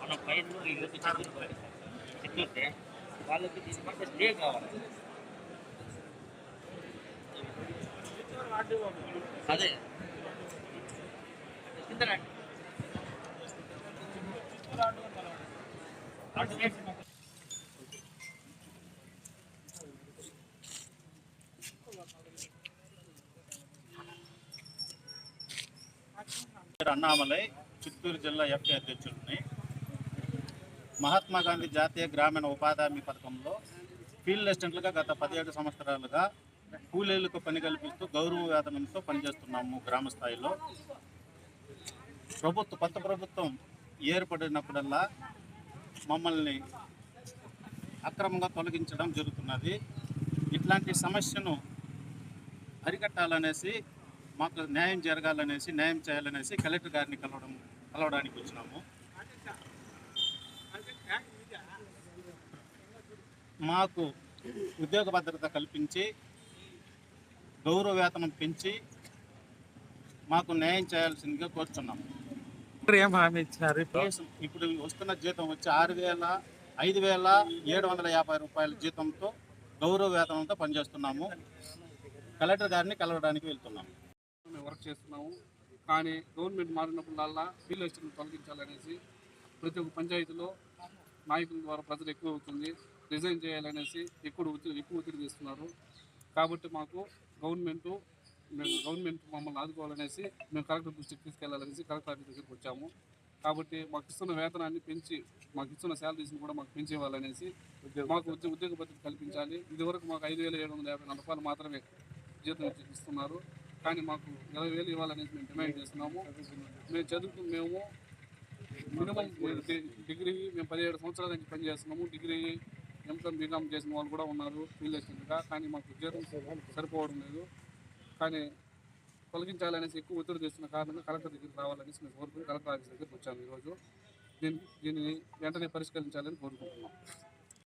మన పైర్లు ఇళ్ళకి చెట్లు చెట్లుంటే వాళ్ళకి దీనికంటే స్టే కావాలి అదే కింద రండి. పేరు అన్నామలై చిత్తూరు జిల్లా ఎఫ్ఏ అధ్యక్షుడిని. మహాత్మా గాంధీ జాతీయ గ్రామీణ ఉపాధి హామీ పథకంలో ఫీల్డ్ అసిస్టెంట్లుగా గత పదిహేడు సంవత్సరాలుగా కూలీలకు పని కల్పిస్తూ గౌరవ వేతనంతో పనిచేస్తున్నాము గ్రామ స్థాయిలో. ప్రభుత్వం కొత్త ప్రభుత్వం ఏర్పడినప్పుడల్లా మమ్మల్ని అక్రమంగా తొలగించడం జరుగుతున్నది. ఇట్లాంటి సమస్యను అరికట్టాలనేసి మాకు న్యాయం జరగాలనేసి న్యాయం చేయాలనేసి కలెక్టర్ గారిని కలవడం కలవడానికి వచ్చినాము. మాకు ఉద్యోగ భద్రత కల్పించి గౌరవ వేతనం పెంచి మాకు న్యాయం చేయాల్సిందిగా కోరుచున్నాము. ఇప్పుడు ఏం హామీ ఇచ్చినారు ఇప్పుడు వస్తున్న జీతం వచ్చి ఆరు వేల ఐదు వేల ఏడు వందల యాభై రూపాయల జీతంతో గౌరవ వేతనంతో పనిచేస్తున్నాము. కలెక్టర్ గారిని కలవడానికి వెళ్తున్నాము. మేము వర్క్ చేస్తున్నాము. కానీ గవర్నమెంట్ మారినప్పుడల్లా ఫీల్ అసిస్టెంట్ తొలగించాలనేసి ప్రతి ఒక్క పంచాయతీలో నాయకుల ద్వారా ప్రజలు ఎక్కువ అవుతుంది. రిజైన్ చేయాలనేసి ఎక్కువ ఎక్కువ ఒత్తిడి తీస్తున్నారు కాబట్టి మాకు గవర్నమెంట్ మేము గవర్నమెంట్ మమ్మల్ని ఆదుకోవాలనేసి మేము కలెక్టర్ దృష్టికి తీసుకెళ్ళాలనేసి కలెక్టర్ ఆఫీస్ దగ్గరికి వచ్చాము. కాబట్టి మాకు ఇస్తున్న వేతనాన్ని పెంచి మాకు ఇస్తున్న శాలరీస్ని కూడా మాకు పెంచేవాళ్ళనేసి మాకు ఉద్యోగ ఉద్యోగ భద్రత కల్పించాలి. ఇదివరకు మాకు ఐదు వేల ఏడు వందల యాభై నలభై రూపాయలు మాత్రమే జీతం ఇస్తున్నారు. కానీ మాకు ఇరవై వేలు ఇవ్వాలనేసి మేము డిమాండ్ చేస్తున్నాము. మేము చదువుకు మేము మినిమం డిగ్రీ మేము పదిహేడు సంవత్సరాల నుంచి పనిచేస్తున్నాము డిగ్రీ ఎంకామ్ బీకామ్ చేసిన వాళ్ళు కూడా ఉన్నారు. ఫీల్డ్ కానీ మాకు ఉద్యోగం సరిపోవడం లేదు. కానీ తొలగించాలనేసి ఎక్కువ ఒత్తిడి చేస్తున్న కారణంగా కలెక్టర్ దగ్గరికి రావాలనేసి మేము కోరుకుని కలెక్టర్ ఆఫీస్ దగ్గరికి వచ్చాము ఈరోజు. దీన్ని దీన్ని వెంటనే పరిష్కరించాలని కోరుకుంటున్నాం.